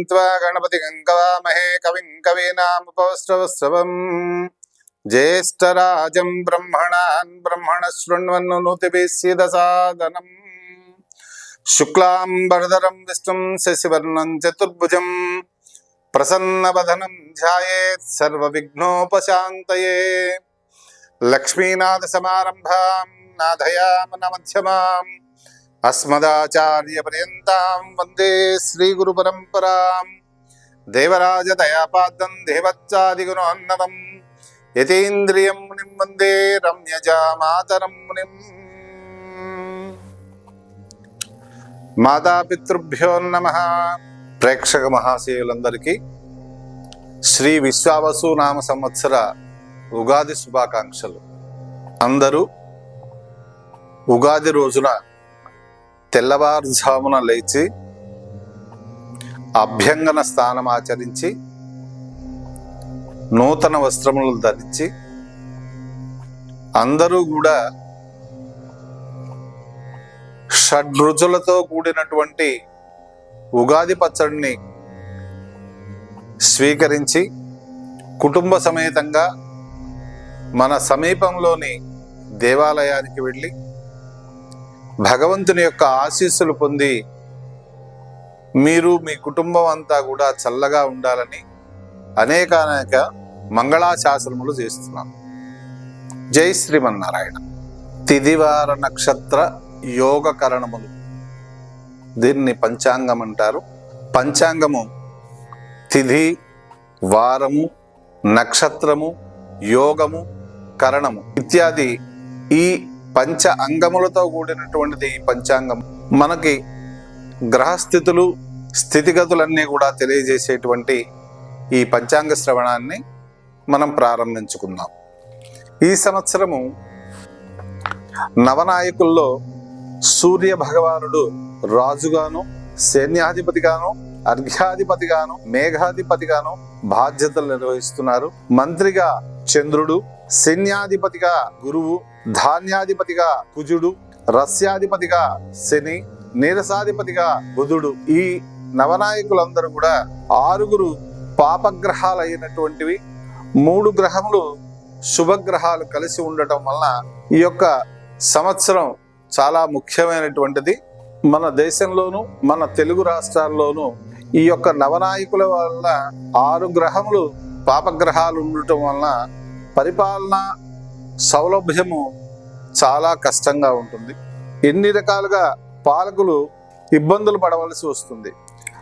గణనాన్త్వా గణపతి గంగవామహే కవిం కవీనాముపస్రవస్రవం జ్యేష్ఠరాజం బ్రహ్మణాన్ బ్రహ్మణ శృణ్వన్నుతిభిస్సిద సాదనం శుక్లాంబరధరం విష్ణుం శశివర్ణం చతుర్భుజం ప్రసన్నవదనం ధ్యాయేత్ అస్మదాచార్యపర్యంతం వందే శ్రీ గురు పరంపరాం దేవచ్చాదిగుణోన్నతం యతీంద్రియం మునిం వందే రమ్యజా మాతరం మునిం మాతాపితృభ్యో నమ ప్రేక్షక మహాశయులందరికీ శ్రీ విశ్వావసు నామ సంవత్సర ఉగాది శుభాకాంక్షలు అందరూ ఉగాది రోజున తెల్లవారుజామున లేచి అభ్యంగన స్నానం ఆచరించి నూతన వస్త్రములు ధరించి అందరూ కూడా షడ్రుచులతో కూడినటువంటి ఉగాది పచ్చడిని స్వీకరించి కుటుంబ సమేతంగా మన సమీపంలోని దేవాలయానికి వెళ్ళి భగవంతుని యొక్క ఆశీస్సులు పొంది మీరు మీ కుటుంబం అంతా కూడా చల్లగా ఉండాలని అనేక అనేక మంగళాశాసనములు చేస్తున్నాను జై శ్రీమన్నారాయణ. తిదివార నక్షత్ర యోగ కరణములు. దీన్ని పంచాంగం అంటారు. పంచాంగము తిథి వారము నక్షత్రము యోగము కరణము ఇత్యాది ఈ పంచ అంగములతో కూడినటువంటిది ఈ పంచాంగం. మనకి గ్రహస్థితులు స్థితిగతులన్నీ కూడా తెలియజేసేటువంటి ఈ పంచాంగ శ్రవణాన్ని మనం ప్రారంభించుకుందాం. ఈ సంవత్సరము నవనాయకుల్లో సూర్య భగవానుడు రాజుగాను సైన్యాధిపతిగాను అర్ఘ్యాధిపతిగాను మేఘాధిపతిగాను బాధ్యతలు నిర్వహిస్తున్నారు. మంత్రిగా చంద్రుడు సైన్యాధిపతిగా గురువు ధాన్యాధిపతిగా కుజుడు రస్యాధిపతిగా శని నీరసాధిపతిగా బుధుడు. ఈ నవనాయకులందరూ కూడా ఆరుగురు పాపగ్రహాలు అయినటువంటివి మూడు గ్రహములు శుభగ్రహాలు కలిసి ఉండటం వలన ఈ యొక్క సంవత్సరం చాలా ముఖ్యమైనటువంటిది. మన దేశంలోను మన తెలుగు రాష్ట్రాల్లోనూ ఈ యొక్క నవనాయకుల వల్ల ఆరు గ్రహములు పాపగ్రహాలు ఉండటం వలన పరిపాలన సౌలభ్యము చాలా కష్టంగా ఉంటుంది. ఎన్ని రకాలుగా పాలకులు ఇబ్బందులు పడవలసి వస్తుంది.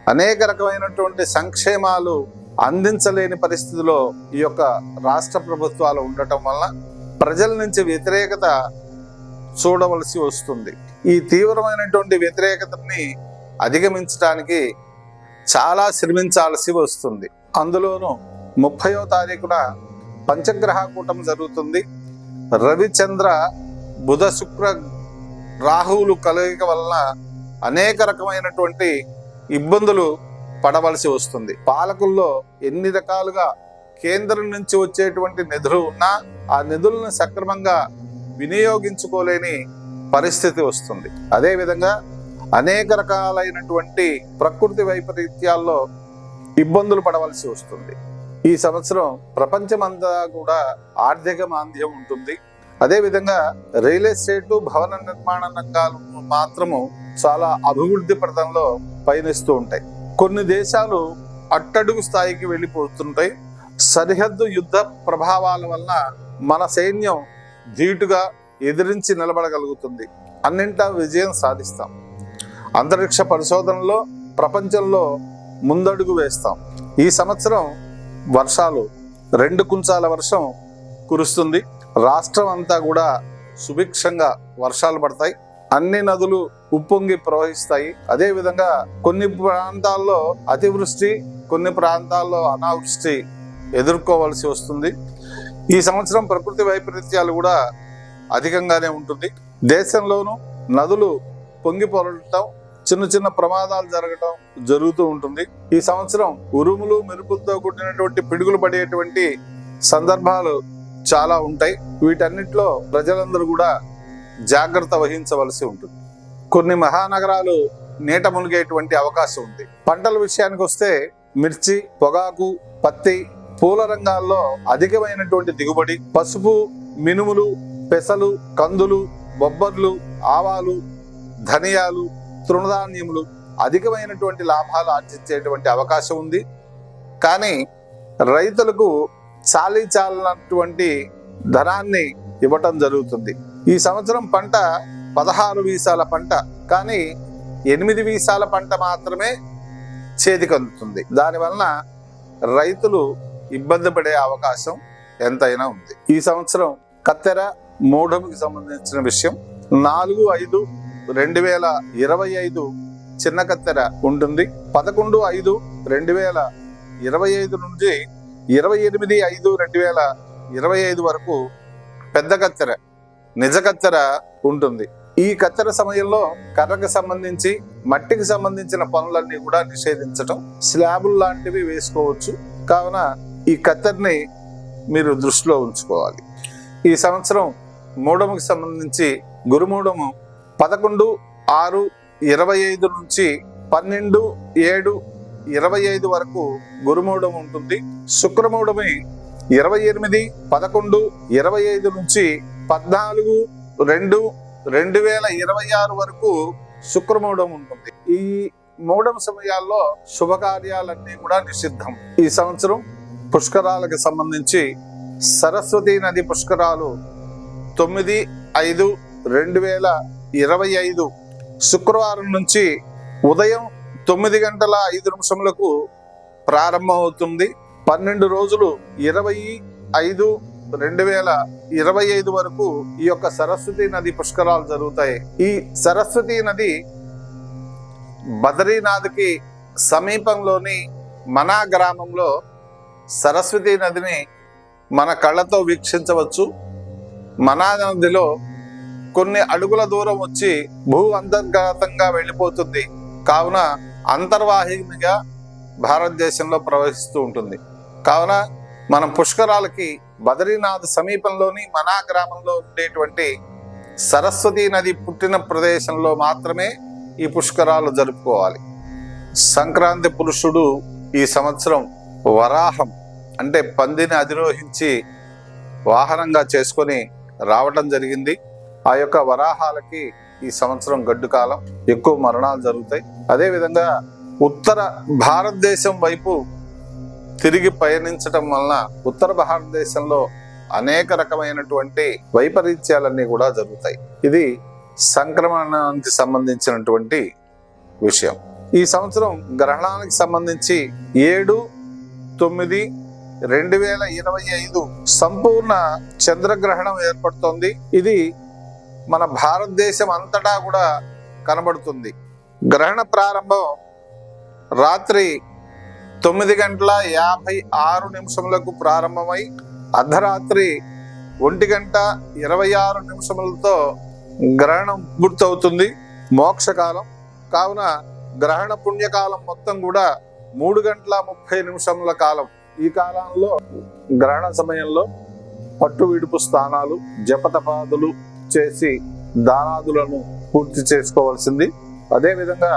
అనేక రకమైనటువంటి సంక్షేమాలు అందించలేని పరిస్థితిలో ఈ యొక్క రాష్ట్ర ప్రభుత్వాలు ఉండటం వల్ల ప్రజల నుంచి వ్యతిరేకత చూడవలసి వస్తుంది. ఈ తీవ్రమైనటువంటి వ్యతిరేకతని అధిగమించడానికి చాలా శ్రమించాల్సి వస్తుంది. అందులోనూ ముప్పయో తారీఖున పంచగ్రహ కూటం జరుగుతుంది. రవిచంద్ర బుధ శుక్ర రాహువులు కలయిక వలన అనేక రకమైనటువంటి ఇబ్బందులు పడవలసి వస్తుంది. పాలకుల్లో ఎన్ని రకాలుగా కేంద్రం నుంచి వచ్చేటువంటి నిధులు ఉన్నా ఆ నిధులను సక్రమంగా వినియోగించుకోలేని పరిస్థితి వస్తుంది. అదేవిధంగా అనేక రకాలైనటువంటి ప్రకృతి వైపరీత్యాల్లో ఇబ్బందులు పడవలసి వస్తుంది. ఈ సంవత్సరం ప్రపంచమంతా కూడా ఆర్థిక మాంద్యం ఉంటుంది. అదేవిధంగా రియల్ ఎస్టేట్ భవన నిర్మాణ రంగాలు మాత్రము చాలా అభివృద్ధి పథంలో పయనిస్తూ ఉంటాయి. కొన్ని దేశాలు అట్టడుగు స్థాయికి వెళ్ళిపోతుంటాయి. సరిహద్దు యుద్ధ ప్రభావాల వలన మన సైన్యం ధీటుగా ఎదిరించి నిలబడగలుగుతుంది. అన్నింటా విజయం సాధిస్తాం. అంతరిక్ష పరిశోధనలో ప్రపంచంలో ముందడుగు వేస్తాం. ఈ సంవత్సరం వర్షాలు రెండు కుంచాల వర్షం కురుస్తుంది. రాష్ట్రం అంతా కూడా సుభిక్షంగా వర్షాలు పడతాయి. అన్ని నదులు ఉప్పొంగి ప్రవహిస్తాయి. అదేవిధంగా కొన్ని ప్రాంతాల్లో అతివృష్టి కొన్ని ప్రాంతాల్లో అనావృష్టి ఎదుర్కోవాల్సి వస్తుంది. ఈ సంవత్సరం ప్రకృతి వైపరీత్యాలు కూడా అధికంగానే ఉంటుంది. దేశంలోనూ నదులు పొంగిపొరటం చిన్న చిన్న ప్రమాదాలు జరగటం జరుగుతూ ఉంటుంది. ఈ సంవత్సరం ఉరుములు మెరుపులతో కూడినటువంటి పిడుగులు పడేటువంటి సందర్భాలు చాలా ఉంటాయి. వీటన్నిటిలో ప్రజలందరూ కూడా జాగ్రత్త వహించవలసి ఉంటుంది. కొన్ని మహానగరాలు నీట మునిగేటువంటి అవకాశం ఉంది. పంటల విషయానికి వస్తే మిర్చి పొగాకు పత్తి పూల రంగాల్లో అధికమైనటువంటి దిగుబడి. పసుపు మినుములు పెసలు కందులు బొబ్బర్లు ఆవాలు ధనియాలు తృణధాన్యములు అధికమైనటువంటి లాభాలు ఆర్జించేటువంటి అవకాశం ఉంది. కానీ రైతులకు చాలీ చాలినటువంటి ధనాన్ని ఇవ్వటం జరుగుతుంది. ఈ సంవత్సరం పంట పదహారు వీసాల పంట కానీ ఎనిమిది వీసాల పంట మాత్రమే చేతికి అందుతుంది. దానివలన రైతులు ఇబ్బంది పడే అవకాశం ఎంతైనా ఉంది. ఈ సంవత్సరం కత్తెర మూఢముకి సంబంధించిన విషయం. నాలుగు ఐదు రెండు వేల ఇరవై ఐదు చిన్న కత్తెర ఉంటుంది. పదకొండు ఐదు రెండు వేల ఇరవై ఐదు నుంచి ఇరవై ఎనిమిది ఐదు రెండు వేల ఇరవై ఐదు వరకు పెద్ద కత్తెర నిజ కత్తెర ఉంటుంది. ఈ కత్తెర సమయంలో కర్రకు సంబంధించి మట్టికి సంబంధించిన పనులన్నీ కూడా నిషేధించటం స్లాబులు లాంటివి వేసుకోవచ్చు. కావున ఈ కత్తెరని మీరు దృష్టిలో ఉంచుకోవాలి. ఈ సంవత్సరం మూడముకి సంబంధించి గురుమూడము పదకొండు ఆరు ఇరవై ఐదు నుంచి పన్నెండు ఏడు ఇరవై ఐదు వరకు గురుమూఢం ఉంటుంది. శుక్రమూఢమి ఇరవై ఎనిమిది పదకొండు ఇరవై ఐదు నుంచి పద్నాలుగు రెండు రెండు వేల ఇరవై ఆరు వరకు శుక్రమూఢం ఉంటుంది. ఈ మూఢం సమయాల్లో శుభకార్యాలన్నీ కూడా నిషిద్ధం. ఈ సంవత్సరం పుష్కరాలకు సంబంధించి సరస్వతి నది పుష్కరాలు తొమ్మిది ఐదు రెండు వేల ఇరవై ఐదు శుక్రవారం నుంచి ఉదయం తొమ్మిది గంటల ఐదు నిమిషములకు ప్రారంభమవుతుంది. పన్నెండు రోజులు ఇరవై ఐదు రెండు వేల ఇరవై ఐదు వరకు ఈ యొక్క సరస్వతి నది పుష్కరాలు జరుగుతాయి. ఈ సరస్వతి నది బద్రీనాథ్కి సమీపంలోని మనా గ్రామంలో సరస్వతి నదిని మన కళ్ళతో వీక్షించవచ్చు. మనా నదిలో కొన్ని అడుగుల దూరం వచ్చి భూ అంతర్గతంగా వెళ్ళిపోతుంది. కావున అంతర్వాహినిగా భారతదేశంలో ప్రవహిస్తూ ఉంటుంది. కావున మనం పుష్కరాలకి బద్రీనాథ్ సమీపంలోని మనా గ్రామంలో ఉండేటువంటి సరస్వతి నది పుట్టిన ప్రదేశంలో మాత్రమే ఈ పుష్కరాలు జరుపుకోవాలి. సంక్రాంతి పురుషుడు ఈ సంవత్సరం వరాహం అంటే పందిని అధిరోహించి వాహనంగా చేసుకొని రావటం జరిగింది. ఆ యొక్క వరాహాలకి ఈ సంవత్సరం గడ్డు కాలం ఎక్కువ మరణాలు జరుగుతాయి. అదే విధంగా ఉత్తర భారతదేశం వైపు తిరిగి పయనించటం వలన ఉత్తర భారతదేశంలో అనేక రకమైనటువంటి వైపరీత్యాలన్నీ కూడా జరుగుతాయి. ఇది సంక్రమణానికి సంబంధించినటువంటి విషయం. ఈ సంవత్సరం గ్రహణానికి సంబంధించి ఏడు తొమ్మిది రెండు వేల ఇరవై ఐదు సంపూర్ణ చంద్రగ్రహణం ఏర్పడుతోంది. ఇది మన భారతదేశం అంతటా కూడా కనబడుతుంది. గ్రహణ ప్రారంభం రాత్రి తొమ్మిది గంటల యాభై ఆరు నిమిషములకు ప్రారంభమై అర్ధరాత్రి ఒంటి గంట ఇరవై ఆరు నిమిషములతో గ్రహణం పూర్తవుతుంది. మోక్షకాలం. కావున గ్రహణ పుణ్యకాలం మొత్తం కూడా మూడు గంటల ముప్పై నిమిషముల కాలం. ఈ కాలంలో గ్రహణ సమయంలో పట్టు విడుపు స్థానాలు జపతపాదులు చేసి దానాదులను పూర్తి చేసుకోవాల్సింది. అదేవిధంగా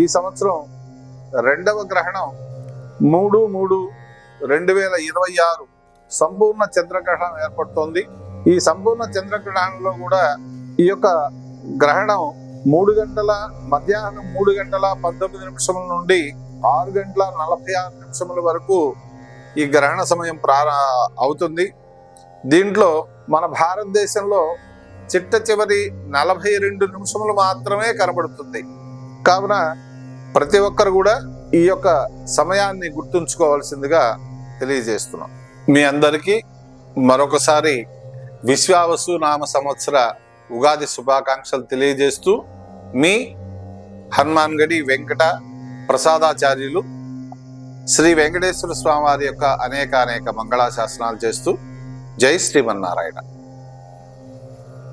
ఈ సంవత్సరం రెండవ గ్రహణం మూడు మూడు రెండు వేల ఇరవై ఆరు సంపూర్ణ చంద్రగ్రహణం ఏర్పడుతోంది. ఈ సంపూర్ణ చంద్రగ్రహణంలో కూడా ఈ యొక్క గ్రహణం మూడు గంటల మధ్యాహ్నం మూడు గంటల పంతొమ్మిది నిమిషముల నుండి ఆరు గంటల నలభై ఆరు నిమిషముల వరకు ఈ గ్రహణ సమయం ప్రారా అవుతుంది. దీంట్లో మన భారతదేశంలో చిట్ట చివరి నలభై రెండు నిమిషములు మాత్రమే కనబడుతుంది. కావున ప్రతి ఒక్కరు కూడా ఈ యొక్క సమయాన్ని గుర్తుంచుకోవాల్సిందిగా తెలియజేస్తున్నాం. మీ అందరికీ మరొకసారి విశ్వావసు నామ సంవత్సర ఉగాది శుభాకాంక్షలు తెలియజేస్తూ మీ హనుమాన్ గడి వెంకట ప్రసాదాచార్యులు శ్రీ వెంకటేశ్వర స్వామివారి యొక్క అనేక అనేక మంగళాశాసనాలు చేస్తూ జై శ్రీమన్నారాయణ.